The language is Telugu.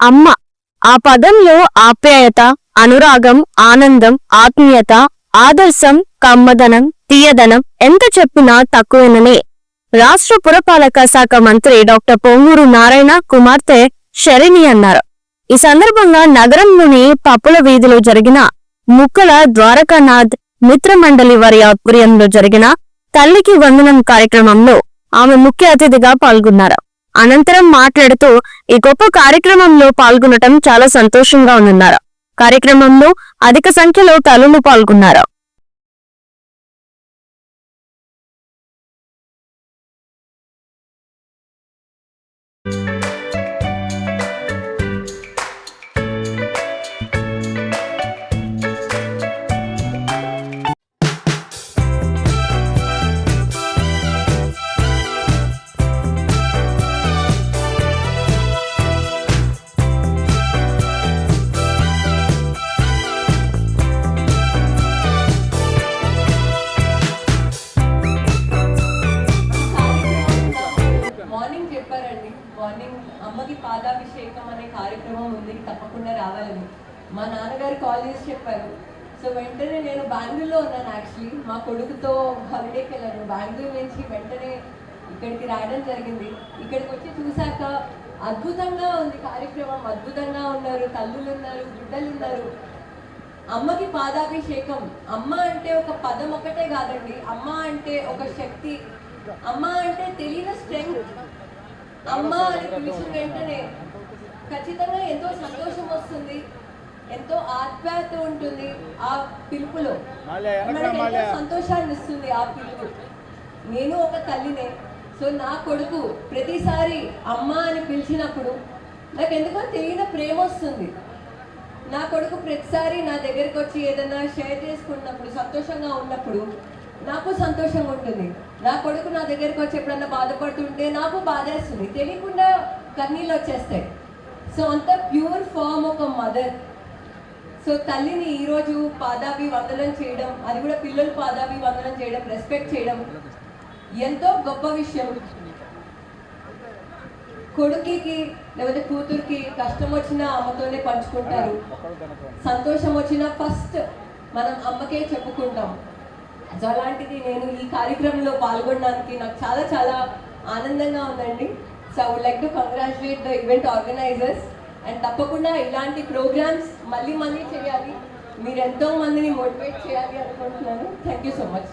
అమ్మ ఆ పదంలో ఆప్యాయత అనురాగం ఆనందం ఆత్మీయత ఆదర్శం కమ్మదనం తీయదనం ఎంత చెప్పినా తక్కువేననే. రాష్ట్ర పురపాలక శాఖ మంత్రి డాక్టర్ పొంగూరు నారాయణ కుమార్తె శరణి అన్నారు. ఈ సందర్భంగా నగరంలోని పప్పుల వీధిలో జరిగిన ముక్కల ద్వారకానాథ్ మిత్రమండలి వారి ఆధ్వర్యంలో జరిగిన తల్లికి వందనం కార్యక్రమంలో ఆమె ముఖ్య అతిథిగా పాల్గొన్నారు. అనంతరం మాట్లాడుతూ ఈ గొప్ప కార్యక్రమంలో పాల్గొనటం చాలా సంతోషంగా ఉందన్నారు. కార్యక్రమంలో అధిక సంఖ్యలో తల్లులు పాల్గొన్నారు. అనే కార్యక్రమం ఉంది తప్పకుండా రావాలని. మా నాన్నగారు కాల్ చేసి చెప్పారు. సో వెంటనే నేను బెంగళూరులో ఉన్నాను యాక్చువల్లీ. మా కొడుకుతో హాలిడేకి వెళ్ళాను. బెంగళూరు నుంచి వెంటనే ఇక్కడికి రావడం జరిగింది. ఇక్కడికి వచ్చి చూశాక అద్భుతంగా ఉంది కార్యక్రమం. అద్భుతంగా ఉన్నారు. తల్లులు ఉన్నారు బిడ్డలు ఉన్నారు. అమ్మకి పాదాభిషేకం. అమ్మ అంటే ఒక పదం ఒకటే కాదండి. అమ్మ అంటే ఒక శక్తి. అమ్మ అంటే తెలియని స్ట్రెంగ్త్ అమ్మ అని పిలిచిన వెంటనే ఖచ్చితంగా ఎంతో సంతోషం వస్తుంది. ఎంతో ఆత్మీయత ఉంటుంది ఆ పిలుపులో. మనకి సంతోషాన్ని ఇస్తుంది ఆ పిలుపు. నేను ఒక తల్లినే. సో నా కొడుకు ప్రతిసారి అమ్మ అని పిలిచినప్పుడు నాకు ఎందుకో తెలియని ప్రేమ వస్తుంది. నా కొడుకు ప్రతిసారి నా దగ్గరికి వచ్చి ఏదైనా షేర్ చేసుకున్నప్పుడు సంతోషంగా ఉన్నప్పుడు నాకు సంతోషంగా ఉంటుంది. నా కొడుకు నా దగ్గరికి వచ్చి ఎప్పుడన్నా బాధపడుతుంటే నాకు బాధేస్తుంది. తెలియకుండా కన్నీళ్ళు వచ్చేస్తాయి. సో అంత ప్యూర్ ఫామ్ ఒక మదర్. సో తల్లిని ఈరోజు పాదాభి వందనం చేయడం అది కూడా పిల్లలు పాదాభి వందనం చేయడం రెస్పెక్ట్ చేయడం ఎంతో గొప్ప విషయం. కొడుకుకి లేకపోతే కూతురికి కష్టం వచ్చినా అమ్మతోనే పంచుకుంటారు. సంతోషం వచ్చినా ఫస్ట్ మనం అమ్మకే చెప్పుకుంటాం. సో అలాంటిది నేను ఈ కార్యక్రమంలో పాల్గొనడానికి నాకు చాలా చాలా ఆనందంగా ఉందండి. So I would like to congratulate the event organizers and తప్పకుండా ఇలాంటి ప్రోగ్రామ్స్ మళ్ళీ మళ్ళీ చేయాలి. మీరు ఎంతో మందిని మోటివేట్ చేయాలి అనుకుంటున్నాను. Thank you so much